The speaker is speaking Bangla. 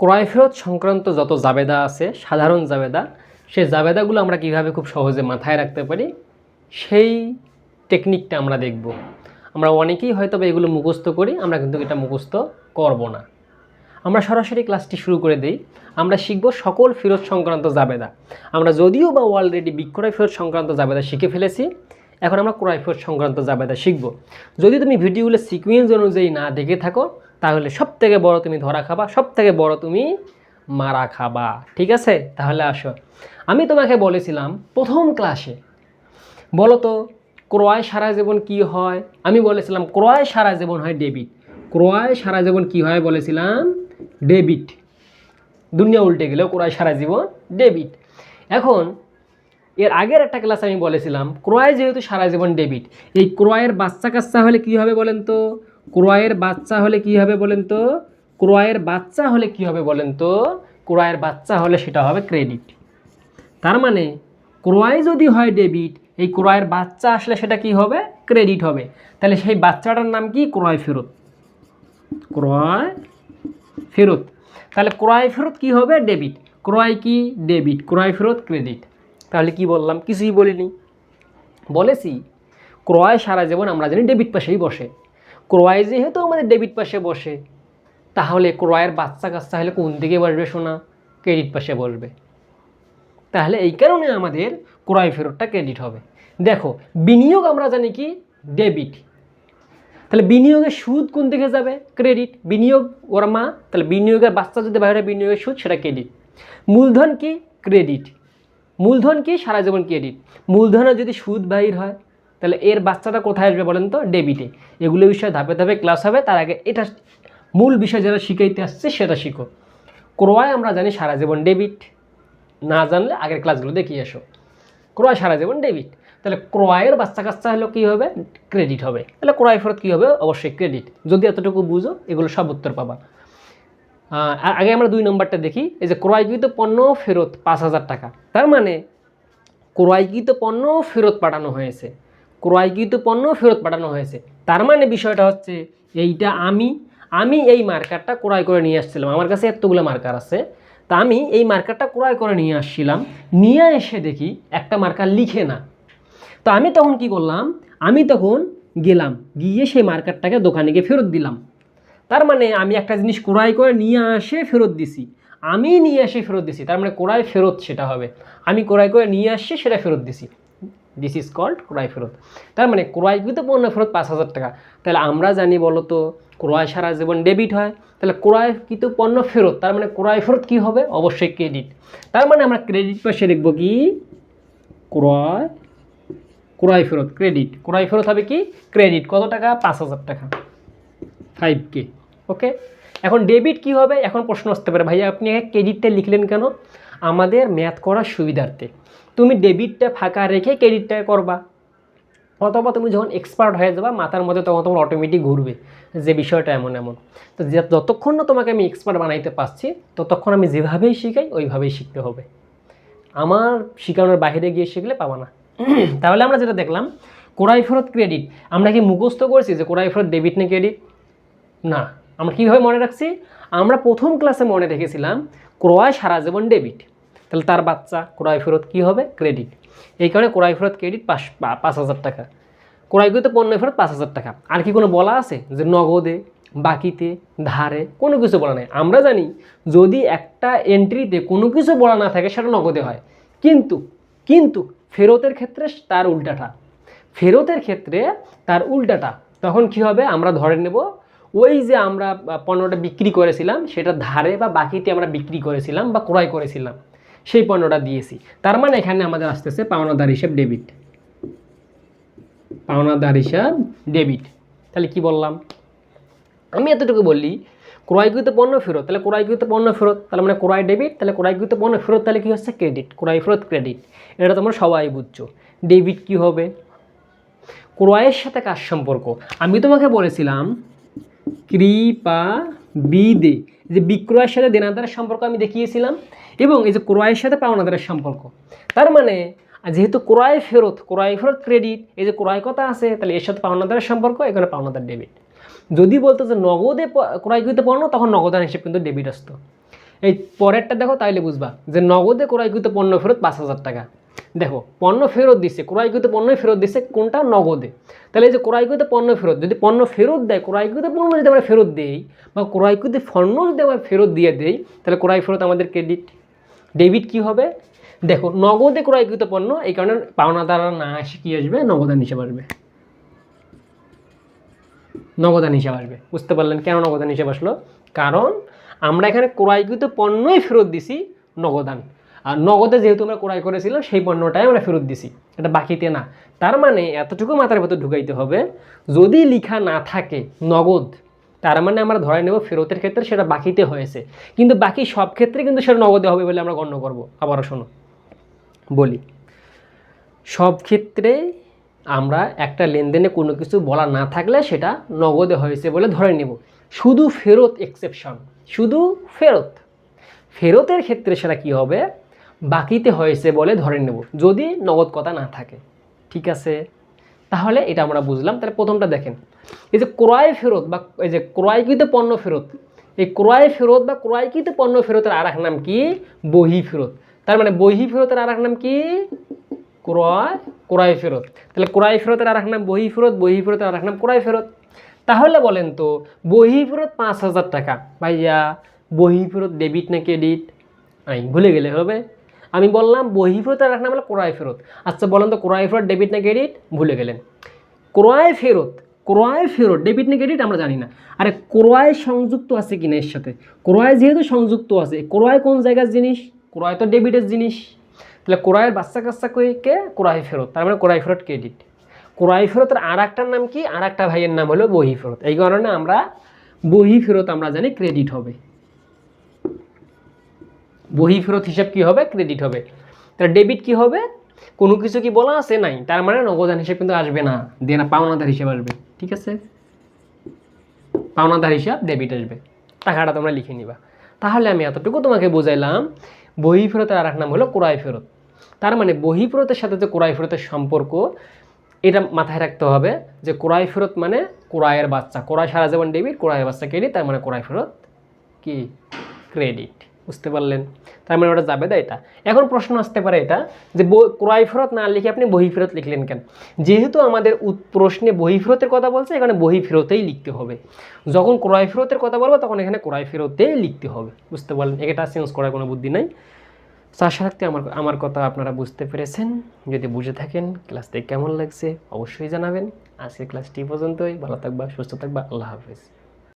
ক্রয় ফেরত সংক্রান্ত যত জাবেদা আছে, সাধারণ জাবেদা সেই জাবেদাগুলো আমরা কীভাবে খুব সহজে মাথায় রাখতে পারি, সেই টেকনিকটা আমরা দেখব। আমরা অনেকেই হয়তো বা এগুলো মুখস্থ করি, আমরা কিন্তু এটা মুখস্থ করব না। আমরা সরাসরি ক্লাসটি শুরু করে দিই। আমরা শিখব সকল ফেরত সংক্রান্ত জাবেদা। আমরা যদিও বা অলরেডি বিক্রয় ফেরত সংক্রান্ত জাবেদা শিখে ফেলেছি, এখন আমরা ক্রয় ফেরত সংক্রান্ত জাবেদা শিখব। যদি তুমি ভিডিওগুলো সিকুয়েন্স অনুযায়ী না দেখে থাকো তাহলে সব থেকে বড় তুমি ধরা খাবা সব থেকে বড় তুমি মারা খাবা। ঠিক আছে? তাহলে আসো। আমি তোমাকে বলেছিলাম প্রথম ক্লাসে বলো তো ক্রয় সারা জীবন কি হয়? আমি বলেছিলাম ক্রয় সারা জীবন হয় ডেবিট ক্রয় সারা জীবন কি হয় বলেছিলাম? ডেবিট দুনিয়া উল্টে গেলেও ক্রয় সারা জীবন ডেবিট এখন, এর আগের একটা ক্লাস আমি বলেছিলাম, ক্রয় যেহেতু সারা জীবন ডেবিট এই ক্রয়ের বাচ্চা কাচ্চা হলে কি হবে বলেন তো? ক্রয়ের বাচ্চা হলে কি হবে বলেন তো? ক্রয়ের বাচ্চা হলে কি হবে বলেন তো? ক্রয়ের বাচ্চা হলে সেটা হবে ক্রেডিট। তার মানে ক্রয় যদি হয় ডেবিট, এই ক্রয়ের বাচ্চা আসলে সেটা কি হবে? ক্রেডিট হবে। তাহলে সেই বাচ্চাটার নাম কি? ক্রয় ফেরত। ক্রয় ফেরত। তাহলে ক্রয় ফেরত কি হবে? ডেবিট। ক্রয় কি? ডেবিট। ক্রয় ফেরত, ক্রেডিট। তাহলে কি বললাম? কিছুই বলিনি। বলেছি, ক্রয় সারা জীবন আমরা জানি ডেবিট পাশেই বসে। ক্রয় যেহেতু আমাদের ডেবিট পাশে বসে, তাহলে ক্রয়ের বাচ্চা কাচ্চা হলে কোন দিকে বসবে শোনা ক্রেডিট পাশে বসবে। তাহলে এই কারণে আমাদের ক্রয় ফেরতটা ক্রেডিট হবে। দেখো, বিনিয়োগ আমরা জানি কি? ডেবিট তাহলে বিনিয়োগের সুদ কোন দিকে যাবে? ক্রেডিট বিনিয়োগ ওর মা, তাহলে বিনিয়োগের বাচ্চা যদি বাইরে বিনিয়োগের সুদ সেটা ক্রেডিট মূলধন কি? ক্রেডিট মূলধন কি? সারা জীবন ক্রেডিট মূলধনে যদি সুদ বাহির হয় তাহলে এর বাচ্চাটা কোথায় আসবে বলেন তো? ডেবিটে। এগুলো বিষয়ে ধাপে ধাপে ক্লাস হবে, তার আগে এটা মূল বিষয় যারা শিখাইতে আসছে সেটা শিখো। ক্রয় আমরা জানি সারা জীবন ডেবিট না জানলে আগের ক্লাসগুলো দেখিয়ে এসো ক্রয় সারা জীবন ডেবিট তাহলে ক্রয়ের বাচ্চা কাচ্চা হলো কী হবে? ক্রেডিট হবে। তাহলে ক্রয় ফেরত কী হবে? অবশ্যই ক্রেডিট যদি এতটুকু বুঝো, এগুলো সব উত্তর পাবা। আর আগে আমরা দুই নম্বরটা দেখি। এই যে ক্রয়কৃত পণ্য ফেরত পাঁচ হাজার টাকা। তার মানে ক্রয়কৃত পণ্য ফেরত পাঠানো হয়েছে। ক্রয়কৃত পণ্য ফেরত পাঠানো হয়েছে। তার মানে বিষয়টা হচ্ছে এইটা আমি আমি এই মার্কারটা ক্রয় করে নিয়ে আসছিলাম। আমার কাছে এতগুলো মার্কার আছে। তা আমি এই মার্কারটা ক্রয় করে নিয়ে আসছিলাম। নিয়ে এসে দেখি একটা মার্কার লিখে না। তো আমি তখন কি করলাম? আমি তখন গেলাম, গিয়ে সেই মার্কারটাকে দোকানে গিয়ে ফেরত দিলাম। তার মানে আমি একটা জিনিস ক্রয় করে নিয়ে আসে ফেরত দিছি। আমি নিয়ে এসে ফেরত দিছি, তার মানে ক্রয় ফেরত সেটা হবে। আমি ক্রয় করে নিয়ে আসছি সেটা ফেরত দিছি। দিস ইজ কল্ড ক্রয় ফেরত। তার মানে ক্রয়কৃত পণ্য ফেরত পাঁচ হাজার টাকা। তাহলে আমরা জানি বলো তো ক্রয় সারা জীবন ডেবিট হয়। তাহলে ক্রয়কৃত পণ্য ফেরত। তার মানে ক্রয় ফেরত কী হবে? অবশ্যই ক্রেডিট তার মানে আমরা ক্রেডিট পাশে লিখব কি? ক্রয় ক্রয় ফেরত ক্রেডিট ক্রয় ফেরত হবে কি? ক্রেডিট কত টাকা? পাঁচ হাজার টাকা। ফাইভ কে ওকে এখন ডেবিট কি হবে? এখন প্রশ্ন আসতে পারে। ভাইয়া, আপনি ক্রেডিটটা লিখলেন কেন? আমাদের ম্যাথ করার সুবিধার্থে। তুমি ডেবিটটা ফাঁকা রেখে ক্রেডিটটা করবা। অথবা তুমি যখন এক্সপার্ট হয়ে যাবা, মাথার মধ্যে তখন তোমার অটোমেটিক ঘুরবে যে বিষয়টা এমন এমন। তো যতক্ষণ না তোমাকে আমি এক্সপার্ট বানাইতে পারছি, ততক্ষণ আমি যেভাবেই শিখাই, ওইভাবেই শিখতে হবে। আমার শেখানোর বাইরে গিয়ে শিখলে পাবা না। তাহলে আমরা যেটা দেখলাম কোরাই ফেরত ক্রেডিট আমরা কি মুখস্থ করছি যে কোরাই ফেরত ডেবিট না ক্রেডিট না। আমরা কীভাবে মনে রাখছি? আমরা প্রথম ক্লাসে মনে রেখেছিলাম, ক্রয় সারা জীবন ডেবিট তাহলে তার বাচ্চা ক্রয় ফেরত কী হবে? ক্রেডিট এই কারণে ক্রয় ফেরত ক্রেডিট পাঁচ পাঁচ হাজার টাকা। ক্রয়কৃত পণ্য ফেরত পাঁচ হাজার টাকা। আর কি কোনো বলা আছে? যে নগদে, বাকিতে, ধারে কোনো কিছু বলা নেই। আমরা জানি যদি একটা এন্ট্রিতে কোনো কিছু বলা না থাকে, সেটা নগদে হয়। কিন্তু কিন্তু ফেরতের ক্ষেত্রে তার উল্টাটা। ফেরতের ক্ষেত্রে তার উল্টাটা। তখন কি হবে? আমরা ধরে নেব, ওই যে আমরা পণ্যটা বিক্রি করেছিলাম, সেটা ধারে বা বাকিতে আমরা বিক্রি করেছিলাম বা ক্রয় করেছিলাম। সেই পণ্যটা দিয়েছি। তার মানে এখানে আমাদের আসতেছে পাওনাদার হিসেব ডেবিট। পাওনাদার হিসাব ডেবিট। তাহলে কি বললাম? আমি এতটুকু বললি, ক্রয়কৃত পণ্য ফেরত, তাহলে ক্রয়কৃত পণ্য ফেরত, তাহলে মানে ক্রয় ডেবিট, তাহলে ক্রয়কৃত পণ্য ফেরত, তাহলে কি হচ্ছে? ক্রেডিট, ক্রয় ফেরত ক্রেডিট। এটা তোমরা সবাই বুঝছ। ডেবিট কি হবে? ক্রয়ের সাথে কার সম্পর্ক? আমি তোমাকে বলেছিলাম কৃপা বিদে যে বিক্রয়ের সাথে দেনাদারের সম্পর্ক আমি দেখিয়েছিলাম এবং এই যে ক্রয়ের সাথে পাওনাদারের সম্পর্ক। তার মানে যেহেতু ক্রয় ফেরত ক্রয় ফেরত ক্রেডিট এই যে ক্রয় কথা আছে, তাহলে এর সাথে পাওনাদারের সম্পর্ক, এখানে পাওনাদার ডেবিট যদি বলতো যে নগদে ক্রয়কৃত পণ্য তখন নগদান হিসেবে কিন্তু ডেবিট আসতো। এই পরেরটা দেখো, তাইলে বুঝবা যে নগদে ক্রয়কৃত পণ্য ফেরত পাঁচ হাজার টাকা। দেখো, পণ্য ফেরত দিচ্ছে ক্রয়কৃত পণ্য ফেরত দিচ্ছে কোনটা? নগদে। তাহলে এই যে ক্রয়কৃত পণ্য ফেরত, যদি পণ্য ফেরত দেয় ক্রয়কৃত পণ্য যদি আমরা ফেরত দেই বা ক্রয়কৃত পণ্য যদি আমরা ফেরত দিয়ে দেই, তাহলে ক্রয় ফেরত আমাদের ক্রেডিট। ডেবিট কি হবে? দেখো, নগদে ক্রয়কৃত পণ্য, এই কারণে পাওনা পাওনাদাররা না এসে কি আসবে? নগদান হিসেবে আসবে নগদান হিসাব আসবে বুঝতে পারলেন কেন নগদান হিসাব আসলো কারণ আমরা এখানে ক্রয়কৃত পণ্যই ফেরত দিছি নগদান। আর নগদে যেহেতু আমরা ক্রয় করেছিলাম, সেই পণ্যটাই আমরা ফেরত দিছি। এটা বাকিতে না। তার মানে এতটুকু মাথার ভেতর ঢুকাইতে হবে, যদি লিখা না থাকে নগদ, তার মানে আমরা ধরে নেব ফেরতের ক্ষেত্রে সেটা বাকিতে হয়েছে। কিন্তু বাকি সব ক্ষেত্রে কিন্তু সেটা নগদে হবে বলে আমরা গণ্য করব। আবারও শোনো, বলি। সব ক্ষেত্রে আমরা একটা লেনদেনে কোনো কিছু বলা না থাকলে সেটা নগদে হয়েছে বলে ধরে নেব। শুধু ফেরত এক্সেপশন শুধু ফেরত। ফেরতের ক্ষেত্রে সেটা কি হবে? বাকিতে হয়েছে বলে ধরে নেব, যদি নগদ কথা না থাকে। ঠিক আছে? তাহলে এটা আমরা বুঝলাম। তাহলে প্রথমটা দেখেন। এই যে ক্রয় ফেরত বা এই যে ক্রয়কৃত পণ্য ফেরত, এই ক্রয় ফেরত বা ক্রয়কৃত পণ্য ফেরতের আর এক নাম কি? বহি ফেরত। তার মানে বহি ফেরতের আর এক নাম কি? ক্রয় ক্রয় ফেরত। তাহলে ক্রয় ফেরতের আর এক নাম বহি ফেরত, বহি ফেরতের আর এক নাম ক্রয় ফেরত। তাহলে বলেন তো, বহি ফেরত পাঁচ হাজার টাকা। ভাইয়া, বহি ফেরত ডেবিট না ক্রেডিট আই ভুলে গেলে হবে। আমি বললাম, বহি ফেরতের আর এক নাম হলো ক্রয় ফেরত। আচ্ছা বলেন তো, ক্রয় ফেরত ডেবিট না ক্রেডিট ভুলে গেলেন। ক্রয় ফেরত ক্রয় ফেরত ডেবিট না ক্রেডিট আমরা জানি না। আরে, ক্রয় সংযুক্ত আছে কিনা এর সাথে? ক্রয় যেহেতু সংযুক্ত আছে, ক্রয় কোন জায়গার জিনিস? ক্রয় তো ডেবিটের জিনিস। তাহলে ক্রয়ের বাচ্চা কাচ্চা কে? ক্রয় ফেরত, তার মানে ক্রয় ফেরত ক্রেডিট ক্রয় ফেরতের আর একটার নাম কি? আর একটা ভাইয়ের নাম হলো বহি ফেরত। এই কারণে আমরা বহি ফেরত আমরা জানি ক্রেডিট হবে। বহি ফেরত হিসাব কি হবে? ক্রেডিট হবে। তাহলে ডেবিট কি হবে? কোনো কিছু কি বলা আছে? নাই। তার মানে নগদান হিসাব কিন্তু আসবে না। দেনা পাওনাদার হিসাব আসবে। ঠিক আছে? পাওনাদার হিসাব ডেবিট আসবে। টাকাটা তোমরা লিখে নিবা। তাহলে আমি এতটুকু তোমাকে বুঝাইলাম। বহি ফেরতের আর এক নাম হলো ক্রয় ফেরত। তার মানে বহি ফেরতের সাথে যে ক্রয় ফেরতের সম্পর্ক, এটা মাথায় রাখতে হবে যে ক্রয় ফেরত মানে ক্রয়ের বাচ্চা। ক্রয় সারা জীবন ডেবিট ক্রয়ের বাচ্চা ক্রেডিট তার মানে ক্রয় ফেরত কি? ক্রেডিট বুঝতে পারলেন? তার মানে ওটা যাবে দা এটা। এখন প্রশ্ন আসতে পারে এটা, যে ক্রয় ফেরত না লিখে আপনি বহি ফেরত লিখলেন কেন? যেহেতু আমাদের প্রশ্নে বহি ফেরতের কথা বলছে, এখানে বহি ফেরতেই লিখতে হবে। যখন ক্রয় ফেরতের কথা বলব, তখন এখানে ক্রয় ফেরতেই লিখতে হবে। বুঝতে পারলেন? এটা চেঞ্জ করার কোনো বুদ্ধি নাই। আশা রাখতে আমার আমার কথা আপনারা বুঝতে পেরেছেন। যদি বুঝে থাকেন ক্লাস ক্লাসটি কেমন লাগছে, অবশ্যই জানাবেন। আজকের ক্লাসটি পর্যন্তই। ভালো থাকবা, সুস্থ থাকবা। আল্লাহ হাফেজ।